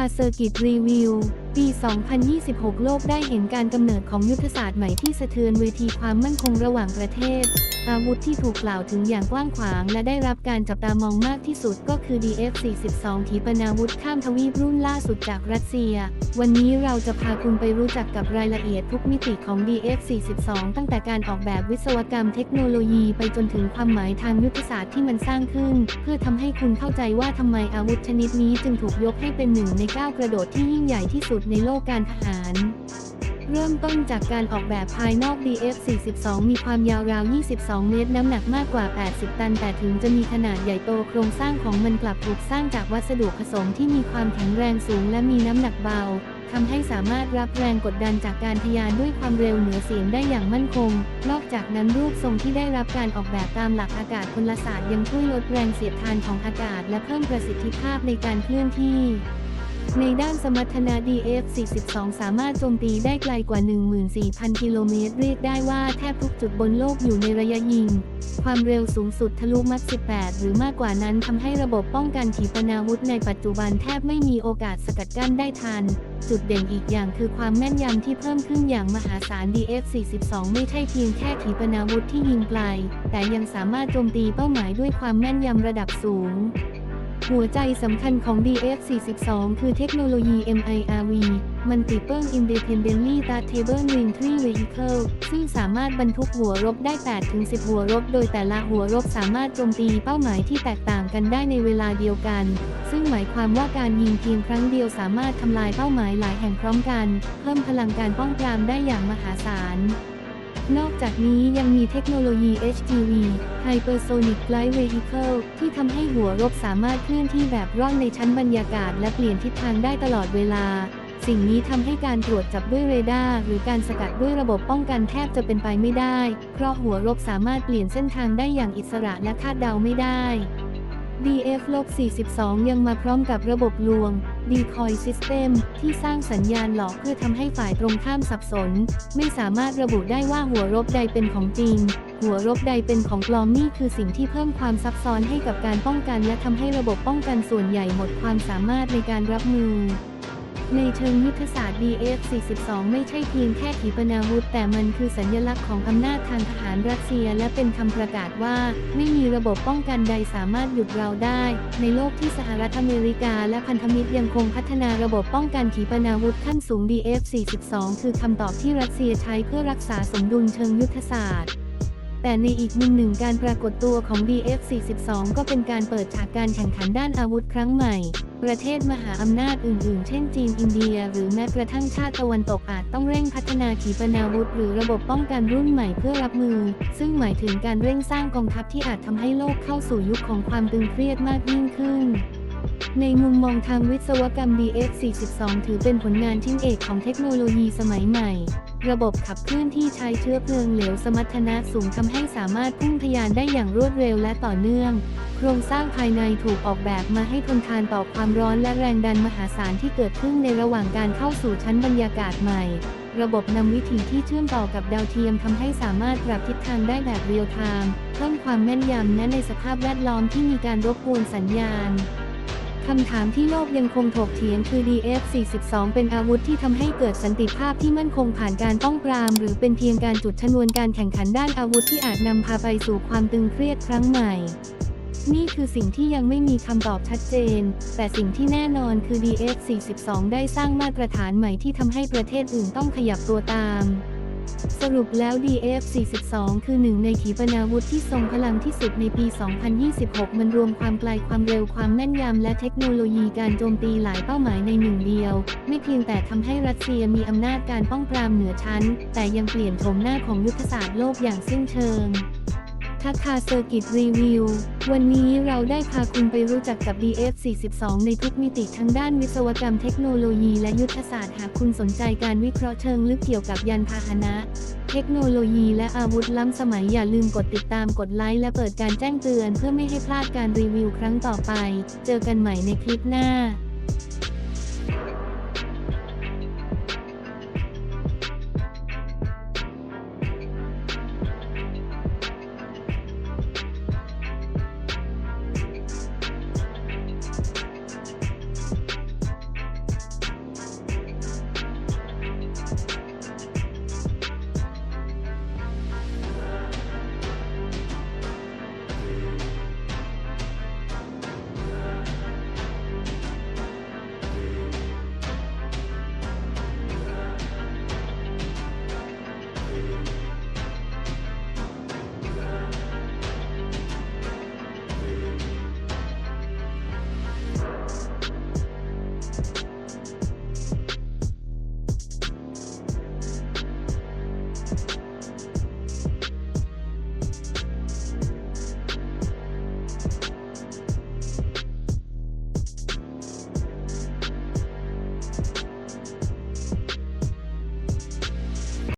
าเซอร์กิตรีวิว ปี 2026 โลกได้เห็นการกำเนิดของยุทธศาสตร์ใหม่ที่สะเทือนเวทีความมั่นคงระหว่างประเทศ อาวุธที่ถูกกล่าวถึงอย่างกว้างขวาง และได้รับการจับตามองมากที่สุดก็คือ DF-42 ขีปนาวุธข้ามทวีปรุ่นล่าสุดจากรัสเซีย วันนี้เราจะพาคุณไปรู้จักกับรายละเอียดทุกมิติของ DF-42 ตั้งแต่การออกแบบวิศวกรรมเทคโนโลยีไปจนถึงความหมายทางยุทธศาสตร์ที่มันสร้างขึ้น เพื่อทำให้คุณเข้าใจว่าทำไมอาวุธชนิดนี้จึงถูกยกให้เป็นหนึ่งในก้าวกระโดดที่ยิ่งใหญ่ที่สุดในโลกการทหาร เริ่มต้นจากการออกแบบภายนอก DF-42 มีความยาวราว 22 เมตร น้ำหนักมากกว่า 80 ตัน แต่ถึงจะมีขนาดใหญ่โตโครงสร้างของมันกลับถูกสร้างจากวัสดุผสมที่มีความแข็งแรงสูงและมีน้ำหนักเบาทำให้สามารถรับแรงกดดันจากการทยานด้วยความเร็วเหนือเสียงได้อย่างมั่นคง นอกจากนั้นรูปทรงที่ได้รับการออกแบบตามหลักอากาศพลศาสตร์ยังช่วยลดแรงเสียดทานของอากาศและเพิ่มประสิทธิภาพในการเคลื่อนที่ ในด้านสมรรถนะ DF-42 สามารถโจมตีได้ไกลกว่า 14,000 กิโลเมตร เรียกได้ว่าแทบทุกจุดบนโลกอยู่ในระยะยิง ความเร็วสูงสุดทะลุมัก18 หรือมากกว่านั้นทำให้ระบบป้องกันขีปนาวุธในปัจจุบันแทบไม่มีโอกาสสกัดกั้นได้ทัน จุดเด่นอีกอย่างคือความแม่นยำที่เพิ่มขึ้นอย่างมหาศาล DF-42 ไม่ใช่เพียงแค่ขีปนาวุธที่ยิงไกล แต่ยังสามารถโจมตีเป้าหมายด้วยความแม่นยำระดับสูง หัวใจสำคัญของ DF-42 คือเทคโนโลยี MIRV Multiple Independently Rotatable Military Vehicle ซึ่งสามารถบรรทุกหัวรบได้ 8-10 หัวรบ โดยแต่ละหัวรบสามารถโจมตีเป้าหมายที่แตกต่างกันได้ในเวลาเดียวกัน ซึ่งหมายความว่าการยิงเพียงครั้งเดียวสามารถทำลายเป้าหมายหลายแห่งพร้อมกัน เพิ่มพลังการป้องปรามได้อย่างมหาศาล นอกจากนี้ยังมีเทคโนโลยี HGV Hypersonic Glide Vehicle ที่ทำให้หัวรบสามารถเคลื่อนที่แบบร่อนในชั้นบรรยากาศและเปลี่ยนทิศทางได้ตลอดเวลา สิ่งนี้ทำให้การตรวจจับด้วยเรดาร์หรือการสกัดด้วยระบบป้องกันแทบจะเป็นไปไม่ได้ เพราะหัวรบสามารถเปลี่ยนเส้นทางได้อย่างอิสระและคาดเดาไม่ได้ DF-42 ยังมาพร้อมกับระบบลวง ดีคอยซิสเต็มที่สร้างสัญญาณหลอกเพื่อทำให้ฝ่ายตรงข้ามสับสน ไม่สามารถระบุได้ว่าหัวรบใดเป็นของจริง หัวรบใดเป็นของปลอมนี่คือสิ่งที่เพิ่มความซับซ้อนให้กับการป้องกันและทำให้ระบบป้องกันส่วนใหญ่หมดความสามารถในการรับมือ ในเชิงยุทธศาสตร์ DF-42 ไม่ใช่เพียงแค่ขีปนาวุธ แต่มันคือสัญลักษณ์ของอำนาจทางทหารรัสเซีย และเป็นคำประกาศว่า ไม่มีระบบป้องกันใดสามารถหยุดเราได้ ในโลกที่สหรัฐอเมริกาและพันธมิตรยังคงพัฒนาระบบป้องกันขีปนาวุธขั้นสูง DF-42 คือคำตอบที่รัสเซียใช้เพื่อรักษาสมดุลเชิงยุทธศาสตร์ แต่ในอีกมุมหนึ่งการปรากฏตัวของ DF-42 ก็เป็นการเปิดฉากการแข่งขันด้านอาวุธครั้งใหม่ ประเทศมหาอำนาจอื่น ๆ เช่นจีนอินเดีย หรือแม้กระทั่งชาติตะวันตกอาจต้องเร่งพัฒนาขีปนาวุธหรือระบบป้องกันรุ่นใหม่เพื่อรับมือ ซึ่งหมายถึงการเร่งสร้างกองทัพที่อาจทำให้โลกเข้าสู่ยุคของความตึงเครียดมากยิ่งขึ้น ในมุมมองทางวิศวกรรม DF-42 ถือเป็นผลงานชิ้นเอกของเทคโนโลยีสมัยใหม่ ระบบขับเคลื่อนที่ใช้เชื้อเพลิงเหลวสมรรถนะสูงทำให้สามารถพุ่งทะยานได้อย่างรวดเร็วและต่อเนื่อง โครงสร้างภายในถูกออกแบบมาให้ทนทานต่อความร้อนและแรงดันมหาศาลที่เกิดขึ้นในระหว่างการเข้าสู่ชั้นบรรยากาศใหม่ ระบบนำวิถีที่เชื่อมต่อกับดาวเทียมทำให้สามารถปรับทิศทางได้แบบเรียลไทม์เพิ่มความแม่นยำและในสภาพแวดล้อมที่มีการรบกวนสัญญาณ คำถามที่โลกยังคงถกเถียงคือ DF-42 เป็นอาวุธที่ทำให้เกิดสันติภาพที่มั่นคงผ่านการป้องปราม หรือเป็นเพียงการจุดชนวนการแข่งขันด้านอาวุธที่อาจนำพาไปสู่ความตึงเครียดครั้งใหม่ นี่คือสิ่งที่ยังไม่มีคำตอบชัดเจน แต่สิ่งที่แน่นอนคือ DF-42 ได้สร้างมาตรฐานใหม่ที่ทำให้ประเทศอื่นต้องขยับตัวตาม สรุปแล้ว DF-42 คือหนึ่งในขีปนาวุธที่ทรงพลังที่สุดในปี 2026 มันรวมความไกลความเร็วความแม่นยำและเทคโนโลยีการโจมตีหลายเป้าหมายในหนึ่งเดียว ไม่เพียงแต่ทำให้รัสเซียมีอำนาจการป้องปรามเหนือชั้น แต่ยังเปลี่ยนโฉมหน้าของยุทธศาสตร์โลกอย่างสิ้นเชิง ทักคาเซอร์กิตรีวิว วันนี้เราได้พาคุณไปรู้จักกับ DF42 ในทุกมิติทั้งด้านวิศวกรรมเทคโนโลยีและยุทธศาสตร์หากคุณสนใจการวิเคราะห์เชิงลึกเกี่ยวกับยานพาหนะ เทคโนโลยีและอาวุธล้ำสมัยอย่าลืมกดติดตามกดไลค์และเปิดการแจ้งเตือนเพื่อไม่ให้พลาดการรีวิวครั้งต่อไป เจอกันใหม่ในคลิปหน้า